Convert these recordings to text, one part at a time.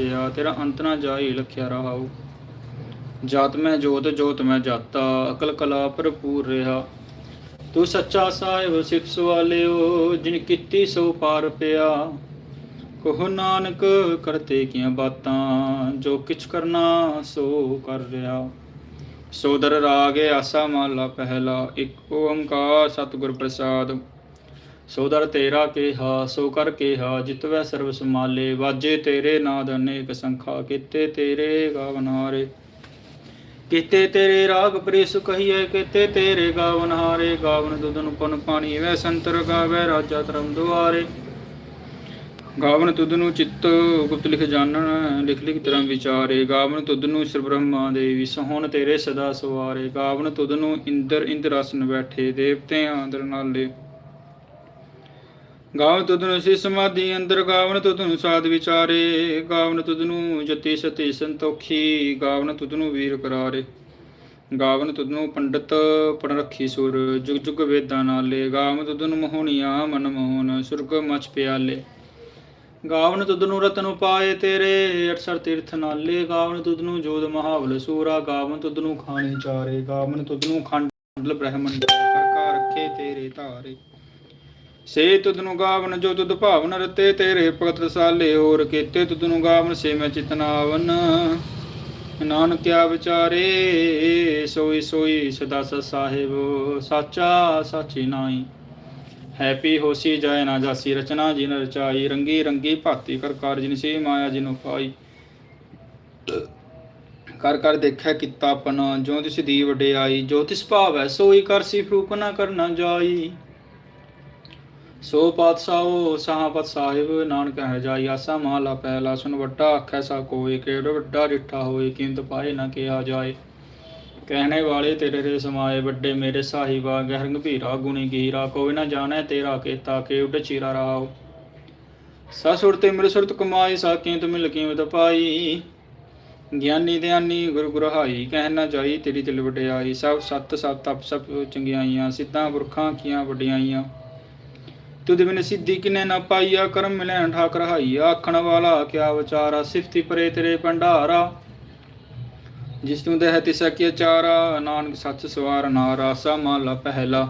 ਵਸਿਆ ਤੇਰਾ ਅੰਤ ਨਾ ਜਾਈ ਲਖਿਆ ਰਹਾਉ। ਜਾਤ ਮੈਂ ਜੋਤ ਜੋਤ ਮੈਂ ਜਾਤਾ, ਅਕਲ ਕਲਾ ਭਰਪੂਰ ਰਿਹਾ। ਤੂੰ ਸੱਚਾ ਸਾਹਿਬ ਸਿੱਖ ਸਵਾਲਿਓ, ਜਿਨ ਕੀਤੀ ਸੋ ਪਾਰ ਪਿਆ। ਕਹੋ ਨਾਨਕ, ਕਰਤੇ ਕੀਆਂ ਬਾਤਾਂ, ਜੋ ਕਿਛ ਕਰਨਾ ਸੋ ਕਰ ਰਿਹਾ। ਸੋਦਰ ਰਾਗ, ਆਸਾ ਮਾਲਾ ਪਹਿਲਾ, ਇੱਕ ਓੰਕਾਰ ਸਤਿਗੁਰ ਪ੍ਰਸਾਦ। ਸੋਦਰ ਤੇਰਾ ਕੇਹਾ, ਸੋ ਕਰ ਕੇਹਾ ਜਿਤਵੈ ਸਰਬ ਸਮਾਲੇ ਵਾਜੇ ਤੇਰੇ ਨਾਦ ਅਨੇਕ ਸੰਖਾ, ਕੀਤੇ ਤੇਰੇ ਗਾਵਨਾਰੇ ਕੀਤੇ ਤੇਰੇ ਰਾਗ ਪ੍ਰਿਸ ਕਹੀਏ ਕੀਤੇ ਤੇਰੇ ਗਾਵਨ ਗਾਵਨ ਦੁਦਨ ਪਨ ਪਾਣੀ, ਵੈ ਸੰਤਰ ਗਾਵੇ, ਰਾਜਾ ਧਰਮ ਦੁਆਰੇ। ਗਾਵਨ ਤੁਧ ਨੂੰ ਚਿੱਤ ਗੁਪਤ ਲਿਖ ਜਾਣਨ, ਲਿਖ ਲਿਖ ਧਰਮ ਵਿਚਾਰੇ। ਗਾਵਨ ਤੁਧ ਨੂੰ ਸਿਰ ਬ੍ਰਹਮਾ ਦੇਵੀ, ਸੋਹਣ ਤੇਰੇ ਸਦਾ ਸਵਾਰੇ। ਗਾਵਨ ਤੁਧ ਨੂੰ ਇੰਦਰ ਇੰਦਰ ਆਸਨ ਬੈਠੇ ਦੇਵਤੇ ਆਦਰ ਨਾਲੇ। ਗਾਵਨ ਤੁਧ ਨੂੰ ਸਮਾਧੀ ਅੰਦਰ ਗਾਵਨ ਤੁਧ ਸਾਧ ਵਿਚਾਰੇ ਗਾਵਨ ਤੁਧ ਨੂੰ ਜਤੀ ਸਤੀ ਸੰਤੋਖੀ ਗਾਵਨ ਤੁਧ ਵੀਰ ਕਰਾਰੇ ਗਾਵਨ ਤੁਧ ਪੰਡਤ ਪੜ ਰੱਖੀ ਸੁਰ ਜੁਗ ਜੁਗ ਵੇਦਾਂ ਨਾਲੇ ਗਾਵਨ ਤੁਧ ਨੂੰ ਮਨ ਮੋਹਨ ਸੁਰਗ ਮਚ ਪਿਆਲੇ ਗਾਵਨ ਤੁਧ ਨੂੰ ਰਤਨ ਉਪਾਏ ਤੇਰੇ ਅਠਸਰ ਤੀਰਥ ਨਾਲੇ ਗਾਵਨ ਤੁਧ ਨੂੰ ਜੋਦ ਮਹਾਵਲ ਸੂਰਾ ਗਾਵਨ ਤੁਧ ਨੂੰ ਖਾਣੀ ਚਾਰੇ ਗਾਵਨ ਤੁਧ ਨੂੰ ਖੰਡ ਬ੍ਰਹਮੰਡ ਪ੍ਰਕਾਰ ਰੱਖੇ ਤੇਰੇ ਧਾਰੇ ਸੇ ਤੁਧ ਨੂੰ ਗਾਵਨ ਜੋ ਤੁਧ ਭਾਵਨ ਰਤੇ, ਤੇਰੇ ਭਗਤ ਰਸਾਲੇ ਹੋਰ ਕੀਤੇ, ਤੁਧ ਨੂੰ ਗਾਵਨ ਸੇ ਮੈਂ ਚਿਤਨਾਵਨ ਨਾਨਕਿਆ ਵਿਚਾਰੇ, ਸੋਈ ਸੋਈ ਸਦਾ ਸਾਹਿਬ, ਸਾਚਾ ਸਾਚੀ ਨਾਈ ਹੈਪੀ ਹੋਸੀ ਜਾਏ ਨਾ ਜਾਸੀ ਰਚਨਾ, ਜਿਨ ਰਚਾਈ ਰੰਗੀ ਰੰਗੀ ਭਾਤੀ ਕਰ ਕਾਰ ਜਿਨ ਸੇ ਮਾਇਆ ਜਿਨੁ ਪਾਈ ਕਰ ਕਰ ਦੇਖੈ ਕੀਤਾ ਆਪਣਾ ਜੋ ਤਿਸ ਦੀ ਵਡਿਆਈ ਜੋ ਤਿਸ ਭਾਵੈ ਸੋਈ ਕਰ ਸੀ ਫਰੂਕ ਨਾ ਕਰਨਾ ਜਾਈ। ਸੋ ਪਾਤਸ਼ਾਹੋ ਸਾਹਪਤ ਸਾਹਿਬ, ਨਾਨਕ ਹੈ ਜਾਈ ਆਸਾ ਮਹਲਾ ਪਹਿਲਾ ਸੁਨ ਵੱਡਾ ਆਖੈ ਸਾ ਕੋਈ ਕਿਹੜ ਵੱਡਾ ਡਿਠਾ ਹੋਏ ਕਿੰਤ ਪਾਏ ਨਾ ਕਿਹਾ ਜਾਏ। ਕਹਿਣੇ ਵਾਲੇ ਤੇਰੇ ਰੇ ਸਮਾਏ ਵੱਡੇ ਮੇਰੇ ਸਾਹਿਬਾ ਗਹਿਰ ਗੰਭੀਰਾ ਗੁਣੀ ਗੀਰਾ ਕੋਈ ਨਾ ਜਾਣੈ ਤੇਰਾ ਕੀਤਾ ਕੇ ਉੱਡ ਚੀਰਾ ਰਾਵ ਸਾ ਸੁਰਤ ਮਿਲ ਸੁਰਤ ਕਮਾਈ ਸਾ ਕੀਮਤ ਮਿਲ ਕੀਮਤ ਪਾਈ। ਗਿਆਨੀ ਧਿਆਨੀ ਗੁਰ ਗੁਰਹਾਈ ਕਹਿ ਨਾ ਜਾਈ, ਤੇਰੀ ਦਿਲ ਵਡਿਆਈ। ਸਭ ਸਤ ਸਤ ਤਪ ਸਭ ਚੰਗਿਆਈਆਂ, ਸਿੱਧਾਂ ਪੁਰਖਾਂ ਕੀਆਂ ਵਡਿਆਈਆਂ। ਤੁਧ ਬਿਨ ਸਿੱਧੀ ਕਿਨੇ ਨਾ ਪਾਈਆ, ਕਰਮ ਮਿਲੈਣ ਠਾਕ ਰਹਾਈਆ ਆਖਣ ਵਾਲਾ ਕਿਆ ਵਿਚਾਰਾ, ਸਿਫਤੀ ਪਰੇ ਤੇਰੇ ਭੰਡਾਰਾ। ਜਿਸ ਨੂੰ ਦੇਹ ਤਿਸਾ ਕੀ ਚਾਰਾ ਨਾਨਕ ਸੱਚ ਸਵਾਰ ਨਾਰਾਸਾ ਮਾਲਾ ਪਹਿਲਾ।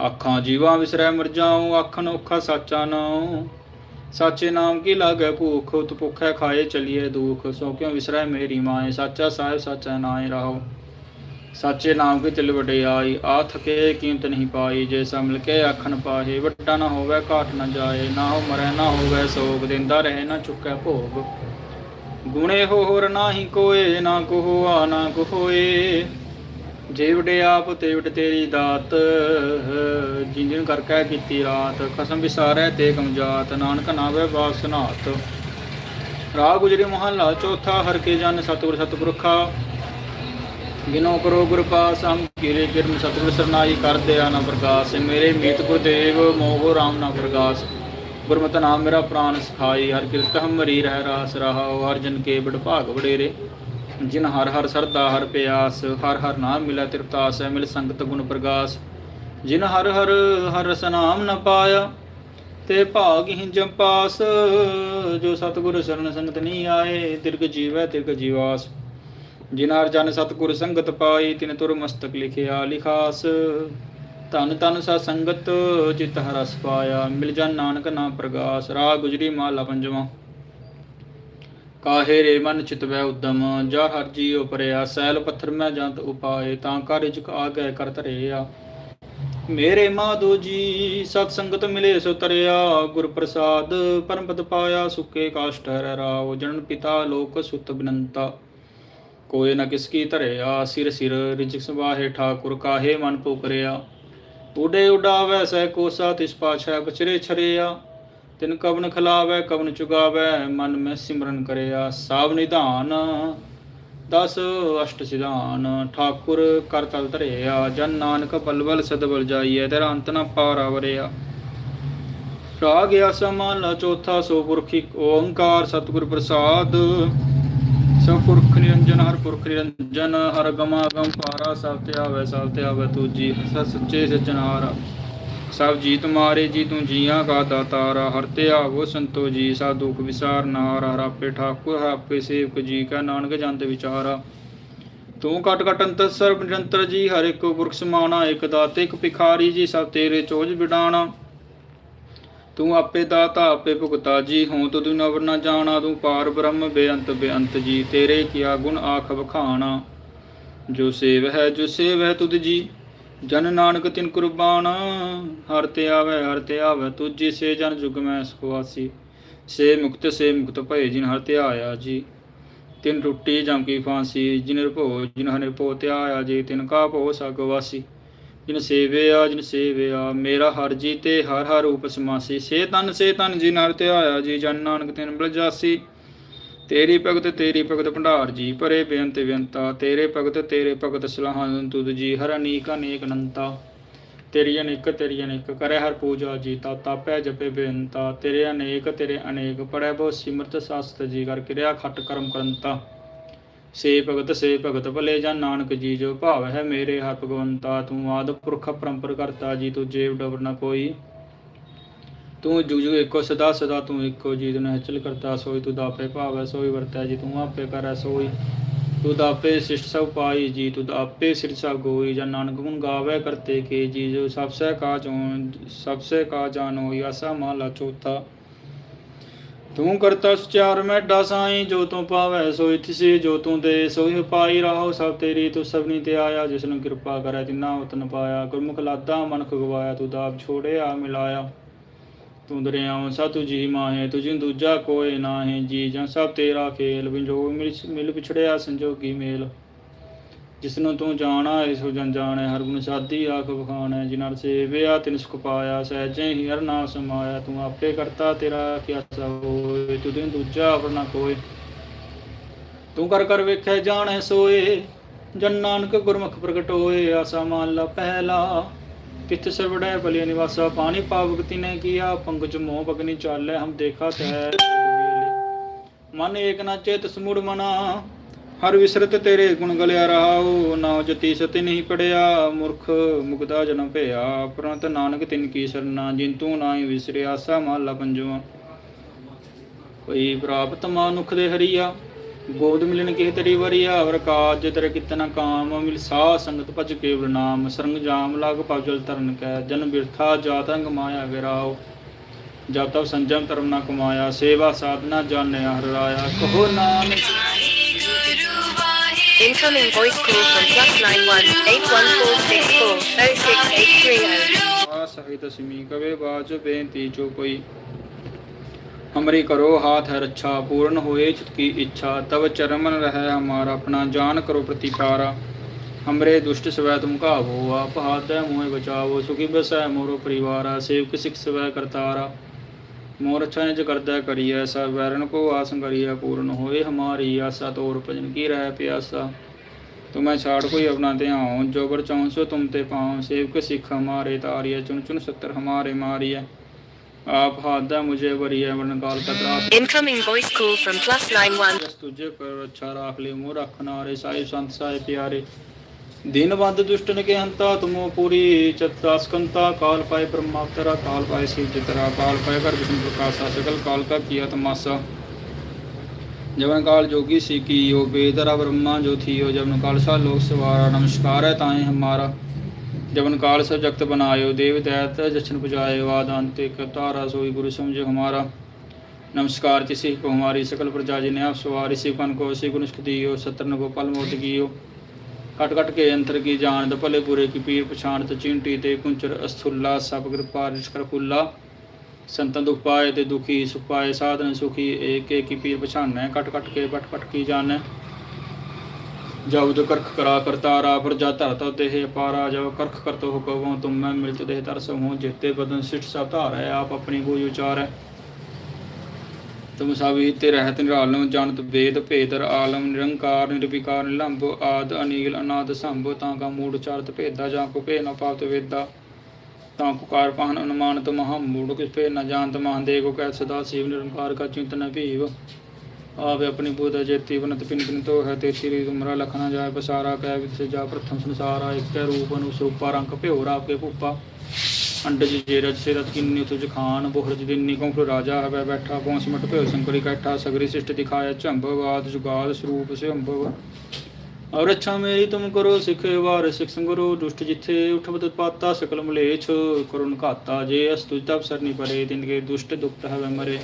ਆਖਾਂ, ਜੀਵਾਂ ਵਿਸਰੈ ਮਰ ਜਾਉ, ਆਖਣ ਔਖਾ ਸਾਚਾ ਨਾਉ ਸਾਚੇ ਨਾਮ ਕੀ ਲਾਗੈ ਭੂਖ ਉਤ ਭੁਖੈ ਖਾਏ ਚਲੀਏ ਦੁਖ। ਸੋ ਕਿਉ ਵਿਸਰੈ ਮੇਰੀ ਮਾਏ, ਸਾਚਾ ਸਾਹਿਬ, ਸਾਚਾ ਨਾਏ ਰਹੋ। ਸਾਚੇ ਨਾਮ ਕੀ ਤਿਲ ਵਡਿਆਈ? ਆ ਥਕੇ ਕੀਮਤ ਨਹੀਂ ਪਾਈ, ਜੇ ਸਾ ਕੇ ਆਖਣ ਪਾਹੇ, ਵੱਡਾ ਨਾ ਹੋਵੇ, ਘਾਟ ਨਾ ਜਾਏ, ਨਾ ਹੋ ਮਰੈ, ਨਾ ਹੋਵੇ ਸੋਗ, ਦਿੰਦਾ ਰਹੇ ਨਾ ਚੁੱਕੈ ਭੋਗ। ਗੁਣੇ ਹੋ ਹੋਰ ਨਾਹੀ ਕੋਏ, ਨਾ ਕੋਹ ਨਾ ਕੋਏ ਜੇ ਵਡੇ ਆਪ, ਤੇ ਵਡ ਤੇਰੀ ਦਾਤ। ਜਿਨ ਜਿਨ ਕਰ ਕਹਿ ਕੀਤੀ ਰਾਤ, ਖਸਮ ਵਿਸਾਰੈ ਤੇ ਕਮਜਾਤ ਨਾਨਕ ਨਾਵੇ ਬਾਸ ਨਾਥ ਰਾਗ ਗੁਜਰੀ ਮਹੱਲਾ, ਚੌਥਾ, ਹਰ ਕੇ ਜਨ ਸਤਿਗੁਰ ਸਤਿਪੁਰਖਾ ਬਿਨੋ ਕਰੋ ਗੁਰ ਪਾਸ ਹਮ ਕੀਰੇ ਕਿਰਮ ਸਤਿਗੁਰ ਸਰਨਾਈ ਕਰਦੇ ਆ ਨਾ ਪ੍ਰਕਾਸ਼ ਮੇਰੇ ਮੀਤ ਗੁਰਦੇਵ ਮੋਹ ਰਾਮ ਨਾ ਪ੍ਰਕਾਸ਼। ਗੁਰਮਤਿ ਨਾਮ ਮੇਰਾ ਪ੍ਰਾਨ ਸਖਾਈ, ਹਰ ਕਿਰਤ ਹਮਰੀ ਰਹਿ ਰਾਸ ਰਹਾਉ, ਹਰ ਜਨ ਕੇ ਬੜ ਭਾਗ ਵਡੇਰੇ। ਜਿਨ ਹਰ ਹਰ ਸਰਦਾ ਹਰ ਪਿਆਸ, ਹਰ ਹਰ ਨਾਮ ਮਿਲੈ ਤ੍ਰਿਪਤਾਸ ਹੈ ਮਿਲ ਸੰਗਤ ਗੁਣ ਪ੍ਰਗਾਸ। ਜਿਨ ਹਰ ਹਰ ਹਰ ਰਸ ਨਾਮ ਨ ਪਾਇਆ, ਤੇ ਭਾਗ ਹੀ ਜੰਪਾਸ ਜੋ ਸਤਿਗੁਰ ਸਰਨ ਸੰਗਤ ਨਹੀਂ ਆਏ ਤਿਰਗ ਜੀਵੈ ਤਿਰਗ ਜੀਵਾਸ। ਜਿਨ ਹਰ ਜਨ ਸਤਿਗੁਰ ਸੰਗਤ ਪਾਈ, ਤਿਨ ਤੁਰ ਮਸਤਕ ਲਿਖਿਆ ਲਿਖਾਸ। ਧਨ ਤਨ ਸਾ ਸੰਗਤ, ਚਿਤ ਹਰਸ ਪਾਇਆ, ਮਿਲ ਜਨ ਨਾਨਕ ਨਾਮ ਪ੍ਰਗਾਸ। ਰਾਗ ਗੁਜਰੀ ਮਹਲਾ ਪੰਜਵਾਂ। ਕਾਹੇ ਰੇ ਮਨ ਚਿਤ ਵੈ ਉਦਮ, ਜਾ ਹਰ ਜੀਉ ਪਰਿਆ, ਸੈਲ ਪੱਥਰ ਮੈਂ ਜੰਤ ਉਪਾਏ, ਤਾਂ ਕਰ ਜਿਕ ਆ ਗਏ ਕਰ ਧਰਿਆ ਮੇਰੇ ਮਾਧੋ ਜੀ, ਸਤ ਸੰਗਤ ਮਿਲੇ ਸੋ ਤਰਿਆ ਗੁਰ ਪ੍ਰਸਾਦ ਪਰਮ ਪਦ ਪਾਇਆ, ਸੁਕੇ ਕਾਸ਼ਟ ਹਰਿ ਰਾਉ ਜਨਨ ਪਿਤਾ ਲੋਕ ਸੁਤ ਬਿਨੰਤਾ। ਕੋਏ ਨਾ ਕਿਸ ਕੀ ਧਰਿਆ, ਸਿਰ ਸਿਰ ਰਿਜਕ ਸਵਾਹੇ ਠਾਕੁਰ ਕਾਹੇ ਮਨ ਪੁਕਰਿਆ। ਉਡੇ ਉਡਾਵੈ ਸਹਿ ਕੋਸਾ, ਤਿਸ ਪਾਛੈ ਬਚਰੇ ਛਰਿਆ। ਤਿਨ ਕਵਨ ਖਲਾਵੈ, ਕਵਨ ਚੁਗਾਵੈ, ਮਨ ਮੈਂ ਸਿਮਰਨ ਕਰਿਆ। ਸਾਬ ਨਿਧਾਨ, ਦਸ ਅਸ਼ਟ ਸਿਧਾਨ, ਠਾਕੁਰ ਕਰ ਤਲ ਧਰਿਆ। ਜਨ ਨਾਨਕ ਬਲਬਲ ਸਦਬਲ ਜਾਈਐ, ਤੇਰਾ ਅੰਤ ਨ ਪਾਰਾ ਵਰਿਆ ਰਾਗ ਗਿਆ ਮਹਲਾ ਚੌਥਾ ਸੋ ਪੁਰਖੀ, ਓੰਕਾਰ ਸਤਿਗੁਰ ਪ੍ਰਸਾਦ। ਸੋ ਪੁਰਖ ਨਿਰੰਜਨ, ਹਰ ਪੁਰਖ ਨਿਰੰਜਨ, ਹਰ ਗਮਾ ਗਮ ਪਾਰਾ, ਸਭ ਤੇ ਆਵੇ, ਸਭ ਤੇ ਆਵੇ ਤੂਜੀ ਹਸ ਸੱਚੇ ਸਚਨਾਰ। ਸਭ ਜੀ ਤੁਮਾਰੇ ਜੀ, ਤੂੰ ਜੀਆਂ ਕਾ ਦਾਤਾਰਾ। ਹਰਤੇ ਆਵੋ ਸੰਤੋ ਜੀ ਸਾ ਦੁਖ ਵਿਸਾਰ ਹਰ ਆਪੇ ਠਾਕੁਰ ਆਪੇ ਸੇਵਕ ਜੀ, ਕਾ ਨਾਨਕ ਜੰਤ ਵਿਚਾਰਾ। ਤੂੰ ਕਟ ਕਟ ਅੰਤਰ ਸਰਬ ਨਿਰੰਤਰ ਜੀ, ਹਰ ਇੱਕ ਪੁਰਖ ਸਮਾਨਾ ਇੱਕ ਦਾਤੇ, ਇੱਕ ਭਿਖਾਰੀ ਜੀ, ਸਭ ਤੇਰੇ ਚੋਜ ਵਿਡਾਣਾ। ਤੂੰ ਆਪੇ ਦਾਤਾ, ਆਪੇ ਭੁਗਤਾ, ਜੀ ਹੂੰ ਤੁਧ ਨਵਰ ਨਾ ਜਾਣਾ, ਤੂੰ ਪਾਰ ਬ੍ਰਹਮ ਬੇਅੰਤ ਬੇਅੰਤ ਜੀ, ਤੇਰੇ ਕੀਆ ਗੁਣ ਆਖ ਵਖਾਣਾ। ਜੋ ਸੇਵ ਹੈ, ਜੋ ਸੇਵ ਹੈ ਤੁਧ ਜੀ, ਜਨ ਨਾਨਕ ਤਿਨ ਕੁਰਬਾਨ। ਹਰ ਤੇ ਆਵੇ, ਹਰ ਤੇ ਆਵੇ, ਤੁਝੀ ਸੇ ਜਨ ਜੁਗ ਮੈਂ ਸੁਖਵਾਸੀ। ਸੇ ਮੁਕਤ ਸੇ ਮੁਕਤ ਭਏ ਜਿਨ ਹਰ ਤੇ ਆਇਆ ਜੀ। ਤਿਨ ਟੁੱਟੀ ਜਮ ਕੀ ਫਾਂਸੀ, ਜਿਨ ਰਭੋ, ਜਿਨ ਹਨਿ ਪੋ ਤੇ ਆਇਆ ਜੀ, ਤਿਨ ਕਾ ਭੋ ਸਗਵਾਸੀ। ਜਿਨ ਸੇਵਿਆ ਜਿਨ ਸੇਵਿਆ, ਮੇਰਾ ਹਰ ਜੀ ਤੇ ਹਰ ਹਰ ਰੂਪ ਸਮਾਸੀ ਸੇ ਤਨ ਸੇ ਤਨ ਜਿਨ ਹਰ ਤੇ ਆਇਆ, ਜੀ ਜਨ ਨਾਨਕ ਤਿਨ ਬਲਜਾਸੀ। ਤੇਰੀ ਭਗਤ ਤੇਰੀ ਭਗਤ ਭੰਡਾਰ, ਜੀ ਭਰੇ ਬੇਅੰਤ ਬੇਅੰਤਾ। ਤੇਰੇ ਭਗਤ ਤੇਰੇ ਭਗਤ ਸਲਾਹਨ ਤੁਧ, ਜੀ ਹਰ ਅਨੀਕ, ਅਨੇਕ ਅਨੰਤਾ। ਤੇਰੀ ਅਨੇਕ ਤੇਰੀ ਅਨੇਕ, ਕਰੇ ਹਰ ਪੂਜਾ, ਜੀ ਤਾ ਤਾਪੈ ਜਪੇ ਬੇਅੰਤਾ। ਤੇਰੇ ਅਨੇਕ ਤੇਰੇ ਅਨੇਕ ਪੜੈ ਬਹੁ ਸਿਮਰਤ ਸਾਸਤ ਜੀ ਕਰ ਕਿਰਿਆ ਖਟ ਕਰਮ ਕਰੰਤਾ। ਸੇ ਭਗਤ ਸੇ ਭਗਤ ਭਲੇ ਜਨ ਨਾਨਕ ਜੀ, ਜੋ ਭਾਵ ਹੈ ਮੇਰੇ ਹਰ ਭਗਵੰਤਾ ਤੂੰ ਆਦ ਪੁਰਖ ਪਰੰਪਰ ਕਰਤਾ, ਜੀ ਤੂੰ ਜੇਵ ਡਬਰ ਨ ਕੋਈ। ਤੂੰ ਜੁਗ ਜੁਗ ਏਕੋ ਸਦਾ ਸਦਾ ਤੂੰ ਏਕੋ ਜੀ ਤੂੰ ਹਚਲ ਕਰਤਾ, ਸੋਈ ਤੂੰ ਦਾਪੇ ਭਾਵੈ ਸੋਈ ਵਰਤੈ, ਜੀ ਤੂੰ ਆਪੇ ਕਰੈ ਸੋਈ। ਤੂੰ ਦਾਪੇ ਸਿਸ਼ਟ ਸਭ ਪਾਈ, ਜੀ ਤੂੰ ਦਾਪੇ ਸਿਰ ਸਭ ਗੋਈ ਜਨ ਨਾਨਕ ਗੁਣ ਗਾਵੇ ਕਰਤੇ ਕੇ, ਜੀ ਜੋ ਸਭ ਸੇ ਕਾ ਚੋਂ, ਸਭ ਸੇ ਕਾ ਜਾਨੋ ਆਸਾ ਮਹਲਾ ਚੌਥਾ। ਤੂੰ ਕਰਤਾ ਸੁਚਾਰ ਮੈਡਾ ਸਾਈ, ਜੋ ਤੂੰ ਪਾਵੈ ਸੋਈ ਤਿਸੇ ਜੋ ਤੂੰ ਦੇ ਸੋਈ ਪਾਈ ਰਾਹੋ, ਸਭ ਤੇਰੀ ਤੂੰ ਸਭਨੀ ਤੇ ਆਇਆ ਜਿਸ ਨੂੰ ਕਿਰਪਾ ਕਰੇ ਤਿਨਾ ਉਤਨ ਪਾਇਆ। ਗੁਰਮੁਖ ਲਾਦਾ ਮਨ ਖਗਵਾਇਆ ਤੂੰ ਦਾਬ ਛੋੜਿਆ, ਮਿਲਾਇਆ। ਤੂੰ ਦਰਿਆਵਾਂ ਸਾ ਤੁ ਜੀ ਮਾਹੇ ਤੁਝਿ ਦੂਜਾ ਕੋਇ ਨਾਹੀ, ਜੀ ਜਾਂ ਸਭ ਤੇਰਾ ਖੇਲ। ਵਿਜੋ ਮਿਲ ਮਿਲ ਵਿਛੜਿਆ ਸੰਜੋਗੀ ਮੇਲ। ਜਿਸਨੂੰ ਤੂੰ ਜਾਣਾ ਏ ਸੋ ਜਨ ਜਾਣੈ, ਹਰ ਗੁਣ ਸਾਧੀ ਆਖ ਬਖਾਣੈ ਜਿਨਰ ਸੇਵਿਆ ਤਿਨ ਸੁਖ ਪਾਇਆ, ਸਹਿਜੇ ਹੀ ਹਰ ਨਾਮ ਸਮਾਇਆ, ਤੂੰ ਆਪੇ ਕਰਤਾ ਤੇਰਾ ਕਿਆ ਹੋਏ ਤੁਧਿ ਦੂਜਾ ਆਪਣਾ ਕੋਇ ਤੂੰ ਕਰ ਕਰ ਵੇਖੈ, ਜਾਣੈ ਸੋਏ, ਜਨ ਨਾਨਕ ਗੁਰਮੁਖ ਪ੍ਰਗਟ ਹੋਏ, ਆਸਾ ਮਾਨ ਲਾ ਪਹਿਲਾ ਤਿਤ ਸਰਵੜੈ ਭਲੇ ਨਿਵਾਸਾ, ਪਾਣੀ ਪਾਵਕ ਤਿਨੇ ਕੀਆ ਪੰਕਜ ਮੋਹ ਬਗਨੀ ਚਾਲੈ, ਹਮ ਦੇਖਾ ਤੈ, ਮਨ ਏਕ ਨਾ ਚੇਤ ਸਮੂੜ ਮਨਾ ਹਰ ਵਿਸਰਤ ਤੇਰੇ ਗੁਣ ਗਲਿਆ ਰਹਾਉ ਨਾਉ ਜਤੀ ਸਤਿ ਨਹੀਂ ਪੜਿਆ, ਮੁਰਖ ਮੁਗਦਾ ਜਨਮ ਭਇਆ। ਪ੍ਰੰਤ ਨਾਨਕ ਤਿਨ ਕੀ ਸਰਨਾ, ਜਿਨ ਨਾਹੀ ਵਿਸਰਿਆ, ਸਾ ਮਹਲਾ ਪੰਜਵਾਂ। ਕੋਈ ਪ੍ਰਾਪਤ ਮਾਨੁਖ ਦੇ ਹਰੀਆ ਗੋਦ ਮਿਲਨ ਕੇ ਤੇਰੀ ਵਰੀਆ ਵਰ ਕਾਜ ਤੇਰੇ ਕਿਤਨਾ ਕਾਮ, ਮਿਲ ਸਾ ਸੰਗਤ ਭਜ ਕੇਵਲ ਨਾਮ। ਸਰੰਗ ਜਾਮ ਲਗ ਪਵਜਲ ਤਰਨ ਕੈ, ਜਨ ਬਿਰਥਾ ਜਾਤ ਅੰਗ ਮਾਇਆ ਗਿਰਾਓ ਜਬ ਤਬ ਸੰਜਮ ਧਰਮ ਨਾ ਕਮਾਇਆ, ਸੇਵਾ ਸਾਧਨਾ ਜਾਣਿਆ ਹਰ ਰਾਇਆ। ਕਹੋ Nanak Incoming voice call from plus nine one eight one four six four. Oh six eight three oh. ਆ ਸਹਿਤ ਸਿਮੀ ਕਵੇ ਬਾਜ ਬੇਨਤੀ ਜੋ ਕੋਈ ਹਮਰੀ ਕਰੋ, ਹਾਥ ਹੈ ਰੱਛਾ, ਪੂਰਨ ਹੋਏ ਚਿਤ ਕੀ ਇੱਛਾ, ਤਵ ਚਰਮਨ ਰਹਿ ਹਮਾਰਾ, ਆਪਣਾ ਜਾਨ ਕਰੋ ਪ੍ਰਤੀਕਾਰਾ। ਹਮਰੇ ਦੁਸ਼ਟ ਸਵੈ ਤੁਮ ਕਾਵੋ ਆਪ ਹਾਥੈ ਮੋਹਿ ਬਚਾਵੋ, ਸੁਖੀ ਬਸੈ ਮੋਰੋ ਪਰਿਵਾਰਾ, ਸੇਵਕ ਸਿਖ ਸਵੈ ਕਰਤਾਰਾ। ਮੋਰ ਅੱਛਾ ਨਿਜ ਕਰਦਾ ਕਰੀਐ ਸਭ ਵੈਰਨ ਕੋ ਆਸੰ ਕਰੀਐ ਪੂਰਨ ਹੋਏ ਹਮਾਰੀ ਆਸਾ ਤੋਰ ਭਜਨ ਕੀ ਰਹਿ ਪਿਆਸਾ। ਤੁਮੈ ਛਾੜ ਕੋਈ ਆਪਣਾ ਧਿਆਉ ਜੋ ਬਰ ਚੌਂਸੋ ਤੁਮ ਤੇ ਪਾਉ ਸੇਵਕ ਸਿੱਖ ਹਮਾਰੇ ਤਾਰੀਐ ਚੁਨ ਚੁਨ ਸੱਤਰ ਹਮਾਰੇ ਮਾਰੀਐ। ਆਪ ਹਾਦਾ ਮੁਝੇ ਵਰੀਐ ਵਰਨ ਕਾਲ ਕਾ ਤਰਾਸ। Incoming voice call from plus nine one ਜਸ ਤੁਝੇ ਕਰ ਅੱਛਾ ਰਾਖ ਲਈ ਮੋਹ ਰੱਖਣਾ ਰੇ ਸਾਹਿਬ ਸੰਤ ਸਾਹਿਬ ਪਿਆਰੇ। ਦੀਨਬੰਦ ਦੁਸ਼ਟ ਨੇ ਹੰਤਾ ਤੁਮੋ ਪੂਰੀ ਚਤਾਸਕੰਤਾ ਕਾਲ ਪਾਏ ਪਰਮਾਤਰਾ ਕਾਲ ਪਾਏ ਸਿਵ ਜਿਤਰਾ, ਕਾਲ ਪਾਏ ਕਰ ਵਿਸ਼ਨੂੰ ਪ੍ਰਕਾਸ਼ਾ ਸਕਲ ਕਾਲ ਕਾ ਕੀਆ ਤਮਾਸਾ। ਜਵਨ ਕਾਲ ਜੋਗੀ ਸੀ ਕੀ ਯੋ ਬੇਦਰਾ ਬ੍ਰਹਮਾ, ਜੋ ਥੀਓ ਜਵਨ ਕਾਲ ਸਾ ਲੋਕ ਸਵਾਰਾ, ਨਮਸਕਾਰ ਹੈ ਤਾਏ ਹਮਾਰਾ। ਜਵਨ ਕਾਲ ਸਭ ਜਗਤ ਬਨਾਇਓ ਦੇਵ ਦੈਤ ਜਸ਼ਨ ਪੁਜਾਇਓ ਆਦਾਂਤੇ ਕਤਾਰਾ ਸੋਈ ਗੁਰੂ ਸਮਝ ਹਮਾਰਾ। ਨਮਸਕਾਰ ਤਿਸੀ ਕੋ ਹਮਾਰੀ ਸਕਲ ਪ੍ਰਜਾ ਜੀ ਨੇ ਆਪ ਸਵਾਰੀ ਸੀ ਕਨ ਕੋ ਸੀ ਗੁਨਸ਼ਕਤੀਓ ਸਤਰਨ ਗੋਪਾਲ ਮੋਤ ਕੀਓ। ਕਟ ਕਟ ਕੇ ਅੰਤਰ ਕੀ ਜਾਣਦ, ਭਲੇ ਬੁਰੇ ਕੀ ਪੀਰ ਪਛਾਣਤ ਚਿੰਟੀ ਤੇ ਕੁੰਚਰ ਅਸਥੁੱਲਾ ਸਭ ਕਿਰਪਾ ਰਿਸ਼ਕਰ ਕੁੱਲਾ ਸੰਤਨ ਦੁਖ ਪਾਏ ਤੇ ਦੁਖੀ ਸੁਖ ਪਾਏ, ਸਾਧਨ ਸੁਖੀ, ਏਕ ਏਕ ਕੀ ਪੀਰ ਪਛਾਣੈ, ਕਟ ਕਟ ਕੇ ਪਟ ਪਟ ਕੀ ਜਾਣੈ। ਜਬਦ ਕਰਖ ਕਰਾ ਕਰਤਾਰਾ ਪ੍ਰਜਾ ਧਰਤਾ ਤੇ ਪਾਰਾ ਜਬ ਕਰਖ ਕਰਤੋ ਹੁਕਮੋਂ ਤੁਮ ਮੈਂ ਮਿਲਤ ਦੇਹ ਤਰਸ ਹੂੰ ਜਿਤੇ ਬਦਨ ਸਿਠ ਸਭ ਧਾਰੈ, ਆਪ ਆਪਣੀ ਕੋਈ ਹੈ ਤੁਮ ਸਭ ਹੀ ਤੇ ਰਹਿਤ ਨਿਰਾਲਮ ਜਾਣਤ ਵੇਦ ਭੇਦਰ, ਆਲਮ, ਨਿਰੰਕਾਰ, ਨਿਰਵਿਕਾਰ ਨਿਲੰਭ ਆਦ ਅਨੀਲ ਅਨਾਦ ਸੰਭ, ਤਾਂ ਕਾ ਮੂੜ ਚਾਰਤ ਭੇਦਾ, ਜਾਂ ਕੋ ਭੇ ਨ ਪਾਵਤ ਵੇਦਾ, ਤਾਂ ਕੁਕਾਰ ਪਾਹਨ ਅਨੁਮਾਨਤ ਮਹਾ ਮੂੜ ਕਿਸ ਪੇ ਨ ਜਾਣਤ ਮਹਾਂ ਦੇ ਕੋ ਕਹਿ ਸਦਾ ਸਿਵ ਨਿਰੰਕਾਰ, ਕਾ ਚਿੰਤਨ ਭੀਵ। ਆਵੇ ਆਪਣੀ ਬੁੱਧ ਜੇਤੀ ਬਨਤ ਪਿਨ ਪਿਨ ਤੋ ਹੈ ਤੇ ਤੇਰੀ ਤੁਮਰਾ ਲਖਣਾ ਜਾਏ, ਪਸਾਰਾ ਕਹਿ ਵਿਦ ਸੇ ਜਾ ਪ੍ਰਥਮ ਸੰਸਾਰਾ ਇਕ ਰੂਪ ਅਨੁ ਸਰੂਪਾ ਰੰਗ ਭਿਓ ਰਾਪ ਕੇ ਭੂਪਾ। ਅੰਡਜ ਜੇਰਜ ਸਿਰਤ ਕਿੰਨੀ ਤੁਜ ਖਾਨ ਬੋਹਰਜ ਦਿੰਨੀ ਕੌਂਫ ਰਾਜਾ ਹੈ ਬੈਠਾ ਕੌਣ ਸਿਮਟ ਭਇ ਸੰਕਰੀ ਕੈਠਾ, ਸਗਰੀ ਸਿਸ਼ਟ ਦਿਖਾਇਆ ਝੰਭਵ ਆਦ ਜੁਗਾਦ, ਸਰੂਪ ਸੰਭਵ ਔਰ ਅੱਛਾ ਮੇਰੀ, ਤੁਮ ਕਰੋ ਸਿਖ ਵਾਰ, ਸਿਖ ਸੰਗਰੋ, ਦੁਸ਼ਟ ਜਿਥੇ ਉਠਵਤ ਪਾਤਾ, ਸਕਲ ਮਲੇਛ, ਕਰੁਣ ਘਾਤਾ, ਜੇ ਅਸਤੁ ਤਪ ਸਰਨੀ ਪਰੇ ਤਿਨਕੇ ਦੁਸ਼ਟ ਦੁਖਤ ਹਵੈ ਮਰੇ।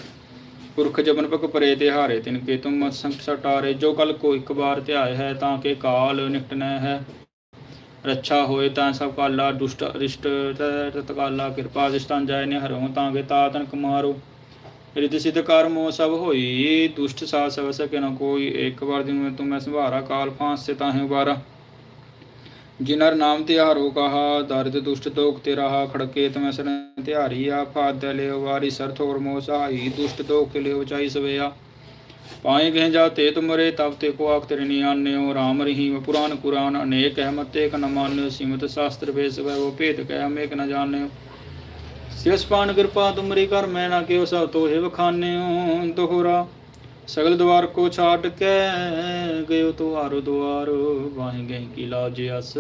ਪੁਰਖ ਜਬਨ ਪਕ ਪਰੇ, ਤੇ ਹਾਰੇ ਤਿਨਕੇ ਤੁਮ ਮਤ ਸੰਕਟ ਸਟਾਰੇ, ਜੋ ਕਲ ਕੋ ਇੱਕ ਵਾਰ ਧਿਆਏ ਹੈ, ਤਾਂ ਕੇ ਕਾਲ ਨਿਕਟਨੈ ਹੈ। ਰੱਛਾ ਹੋਏ ਤਾਂ ਸਭ ਕਾਲਾ, ਦੁਸ਼ਟ, ਅਰਿਸ਼ਟ ਤਤਕਾਲਾ ਕਿਰਪਾ ਦਿਸ਼ਟਾਂ ਜਾਏ ਨੇ ਹਰੋਂ ਤਾਂ ਕੇ ਤਾਤਨ ਕਮਾਰੋ ਰਿਦ ਸਿਧ ਕਰਮੋ ਸਭ ਹੋਈ, ਦੁਸ਼ਟ ਸਾ ਸਵ ਸਕੇ ਨ ਕੋਈ, ਇੱਕ ਵਾਰ ਦਿਨ ਮੈਂ ਤੁਮੈ ਸੰਭਾਰਾ, ਕਾਲ ਫਾਂਸ ਸੇ ਤਾਹੇ ਉਬਾਰਾ। ਜਿਨਰ ਨਾਮ ਤਿਹਾਰੋ ਕਹਾ ਦਰਦ ਦੁਸ਼ਟ ਤੋਕ ਤੇ ਰਹਾ, ਖੜਕੇ ਤਮੈ ਸਰਨ ਤਿਹਾਰੀ ਆ, ਫਾਦ ਲਿਓ ਵਾਰੀ ਸਰ ਥੋਰ ਮੋ ਸਹਾਈ, ਦੁਸ਼ਟ ਤੋਕ ਤੇ ਲਿਓ ਚਾਈ ਸਵੇਆ। ਪਾਏ ਗਏ ਜਾ ਤੇ ਤੁਮਰੇ ਤਬ ਤੇ ਕੋ ਆਖ ਤੇਰੇ ਨਿਆਨਿਓ ਰਾਮ ਰਹੀਮ, ਪੁਰਾਨ ਕੁਰਾਨ, ਅਨੇਕ ਹੈ ਮਤੇ ਕ ਨ ਮਾਨਿਓ, ਸੀਮਤ ਸ਼ਾਸਤਰ ਵੇਸ ਵੈ, ਉਹ ਭੇਦ ਕਹਿ ਹਮੇ ਕ ਨ ਜਾਣਿਓ। ਪਾਨ ਕਿਰਪਾ ਤੁਮਰੀ ਕਰ ਮੈਂ ਨਾ ਕਿਉ, ਸਭ ਤੋਹਿ ਵਖਾਨਿਓ, ਦੋਹਰਾ। ਸਗਲ ਦਵਾਰ ਕੋ ਛਾਟ ਕੇ, ਗਇਓ ਤੁਆਰੋ ਦੁਆਰ ਵਾਹੇ ਗਏ ਕੀ ਲਾਜ ਅਸ।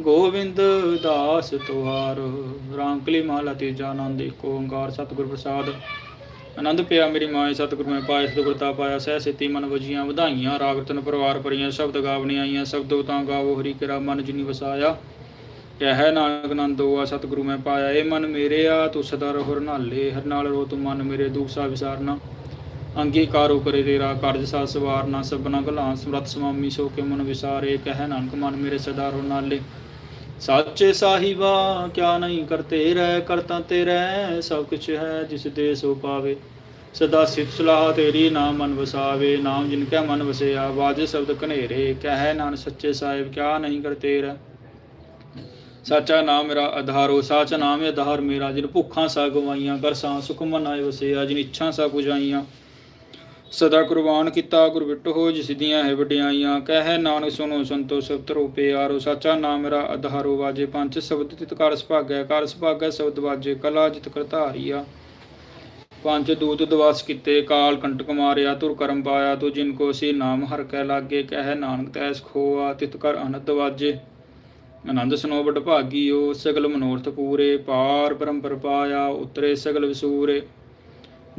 ਗੋਬਿੰਦ ਦਾਸ ਤੁਹਾਰ ਰਾਮ ਕਲੀ ਮਾਲਾ ਤੀਜਾ ਆਨੰਦ, ਏਕ ਓੰਕਾਰ ਸਤਿਗੁਰ ਪ੍ਰਸਾਦ। ਆਨੰਦ ਪਿਆ ਮੇਰੀ ਮਾਂ ਸਤਿਗੁਰ ਮੈਂ ਪਾਇਆ, ਸਤਿਗੁਰ ਤਾ ਪਾਇਆ, ਸਹਿ ਸਿੱਤੀ ਮਨ ਵਜੀਆਂ ਵਧਾਈਆਂ ਰਾਗ ਤਨ ਪਰਿਵਾਰ ਪਰੀਆਂ ਸ਼ਬਦ ਗਾਵਣੀ ਆਈਆਂ ਸ਼ਬਦੋ ਤਾਂ ਗਾਵੋ, ਹਰੀ ਕਿਰਾ ਮਨ ਜਿਨੀ ਵਸਾਇਆ। ਕਹਿ ਨਾਨਕ ਨੰਦੋ ਆ ਸਤਿਗੁਰੂ ਮੈਂ ਪਾਇਆ ਏ ਮਨ ਮੇਰੇ ਆ, ਤੂੰ ਸਦਾ ਰਹੋ ਰਨਾਲੇ ਹਰ ਨਾਲ ਰੋ ਤੂੰ ਮਨ ਮੇਰੇ, ਦੁਖ ਸਾ ਵਿਸਾਰਨਾ। ਅੰਗੀਕਾਰੋ ਕਰੇ ਤੇਰਾ, ਕਾਰਜ ਸਾ ਸਵਾਰਨਾ, ਸਭਨਾ ਗਲਾਂ ਸਮਰਤ ਸੁਆਮੀ ਸੋ ਕੇ ਮਨ ਵਿਸਾਰੇ, ਕਹਿ ਨਾਨਕ ਮਨ ਮੇਰੇ ਸਦਾ ਰਹੋ ਨਾਲੇ ਸਾਚੇ ਸਾਹਿਬਾ, ਕਿਆ ਨਹੀਂ ਕਰਤੇ ਰਹਿ ਕਰਤਾ ਤੇਰੇ, ਸਭ ਕੁਛ ਹੈ ਜਿਸ ਦੇ ਸੋ ਪਾਵੇ। ਸਦਾ ਸਿਫਤ ਸਲਾਹ ਤੇਰੀ ਨਾਮ ਮਨ ਵਸਾਵੇ, ਨਾਮ ਜਿਨ ਕੈ ਮਨ ਵਸਿਆ ਬਾਜ ਸ਼ਬਦ ਘਨੇਰੇ, ਕਹਿ ਨਾਨਕ ਸੱਚੇ ਸਾਹਿਬ, ਕਿਆ ਨਹੀਂ ਕਰਤੇ ਰਹਿ ਸਾਚਾ ਨਾਮ ਮੇਰਾ ਆਧਾਰੋ ਸਾਚ ਨਾਮ ਹੈ ਆਧਾਰ ਮੇਰਾ, ਜਿਨ ਭੁੱਖਾਂ ਸਾ ਗਵਾਈਆਂ ਕਰਸਾਂ ਸਾ ਸੁਖ ਮਨ ਆਏ ਵਸਿਆ, ਜਿਨ ਇੱਛਾ ਸਾ ਪੁਜਾਈਆਂ ਸਦਾ ਕੁਰਬਾਨ ਕੀਤਾ, ਗੁਰ ਵਿਟ ਹੋ ਜਿਸ ਦੀਆਂ ਹੈ ਵਡਿਆਈਆਂ, ਕਹਿ ਨਾਨਕ ਸੁਨੋ ਸੰਤੋ ਸਭ ਤਰੋ ਆਰੋ, ਸਾਚਾ ਨਾਮ ਮੇਰਾ ਆਧਾਰੋ ਵਾਜੇ ਪੰਜ, ਸ਼ਬਦ ਤਿਤ ਕਰ ਸੁਭਾਗੈ ਕਰ ਸੁਭਾਗੈ, ਸ਼ਬਦ ਵਾਜੇ ਕਲਾ, ਜਿਤ ਕਰਤਾਰੀਆ ਪੰਜ ਦੂਤ ਦਵਾਸ ਕੀਤੇ, ਕਾਲ ਕੰਟਕ ਮਾਰਿਆ ਤੁਰ ਕਰਮ ਪਾਇਆ, ਤੋ ਜਿਨ ਕੋ ਸੀ ਨਾਮ ਹਰ ਕੈ ਲਾਗੇ, ਕਹਿ ਨਾਨਕ ਤੈਸ ਖੋਆ, ਤਿਤ ਕਰ ਅਨੰਦ ਵਾਜੇ। ਆਨੰਦ ਸੁਨੋ ਬਟ ਭਾਗੀਓ ਸਗਲ ਮਨੋਰਥ ਪੂਰੇ, ਪਾਰ ਪਰੰਪਰ ਪਾਇਆ ਉਤਰੇ ਸਗਲ ਵਿਸੂਰੇ।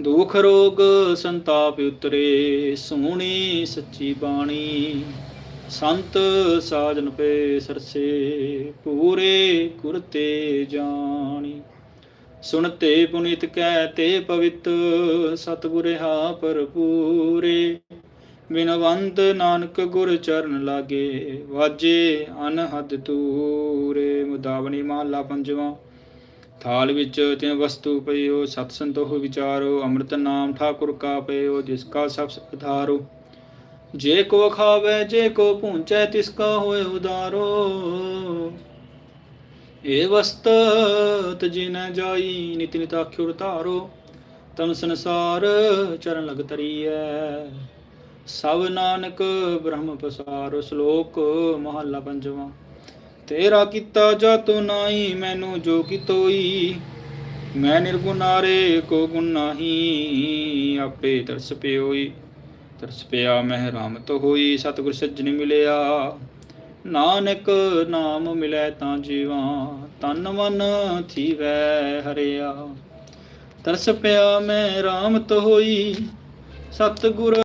ਦੁਖ ਰੋਗ ਸੰਤਾਪ ਉਤਰੇ, ਸੋਹਣੀ ਸੱਚੀ ਬਾਣੀ। ਸੰਤ ਸਾਜਨ ਪੇ ਸਰਸੇ, ਪੂਰੇ ਕੁਰਤੇ ਜਾਣੀ। ਸੁਣਤੇ ਪੁਨੀਤ ਕਹਿ ਤੇ ਪਵਿੱਤ, ਸਤਿਗੁਰ ਹਾ ਭਰਪੂਰੇ। ਬਿਨਵੰਤ ਨਾਨਕ ਗੁਰ ਚਰਨ ਲਾਗੇ, ਵਾਜੇ ਅਨਹਦ ਤੂਰੇ ਮੁਦਾਵਣੀ ਮਹਲਾ ਪੰਜਵਾਂ। ਥਾਲ ਵਿੱਚ ਤਿਨ ਵਸਤੂ ਪਈਓ ਸਤ ਸੰਤੋਖ ਵਿਚਾਰੋ, ਅੰਮ੍ਰਿਤ ਨਾਮ ਠਾਕੁਰ ਕਾ ਪਈਓ ਜਿਸ ਕਾ ਸਭ ਸੁਧਾਰੋ ਜੇ ਕੋ ਖਾਵੇ, ਜੇ ਕੋ ਪੂੰਚੈ ਤਿਸ ਕਾ ਹੋਏ ਉਦਾਰੋ। ਏ ਵਸਤ ਤਜੀ ਜਾਈ, ਨਿਤ ਨਿਤ ਆਖਿਉ ਧਾਰੋ। ਤਮ ਸੰਸਾਰ ਚਰਨ ਲਗ ਤਰੀਐ ਸਭ ਨਾਨਕ ਬ੍ਰਹਮ ਪਸਾਰੋ, ਸ਼ਲੋਕ ਮਹਲਾ ਪੰਜਵਾਂ। ਤੇਰਾ ਕੀਤਾ ਜਾਤੋ ਨਾਹੀ, ਮੈਨੂੰ ਜੋ ਕਿਤੋਈ ਮੈਂ ਨਿਰਗੁਨਾਰੇ ਕੋ ਗੁਣ ਨਾਹੀ, ਆਪੇ ਤਰਸ ਪਿਓਈ। ਤਰਸ ਪਿਆ ਮਹਿ ਰਾਮਤ ਹੋਈ, ਸਤਿਗੁਰ ਸੱਜਣ ਮਿਲਿਆ। ਨਾਨਕ ਨਾਮ ਮਿਲੈ ਤਾਂ ਜੀਵਾ, ਤਨ ਮਨ ਥੀਵੈ ਹਰਿਆ। ਤਰਸ ਪਿਆ ਮੈਂ ਰਾਮਤ ਹੋਈ, ਸਤਿਗੁਰ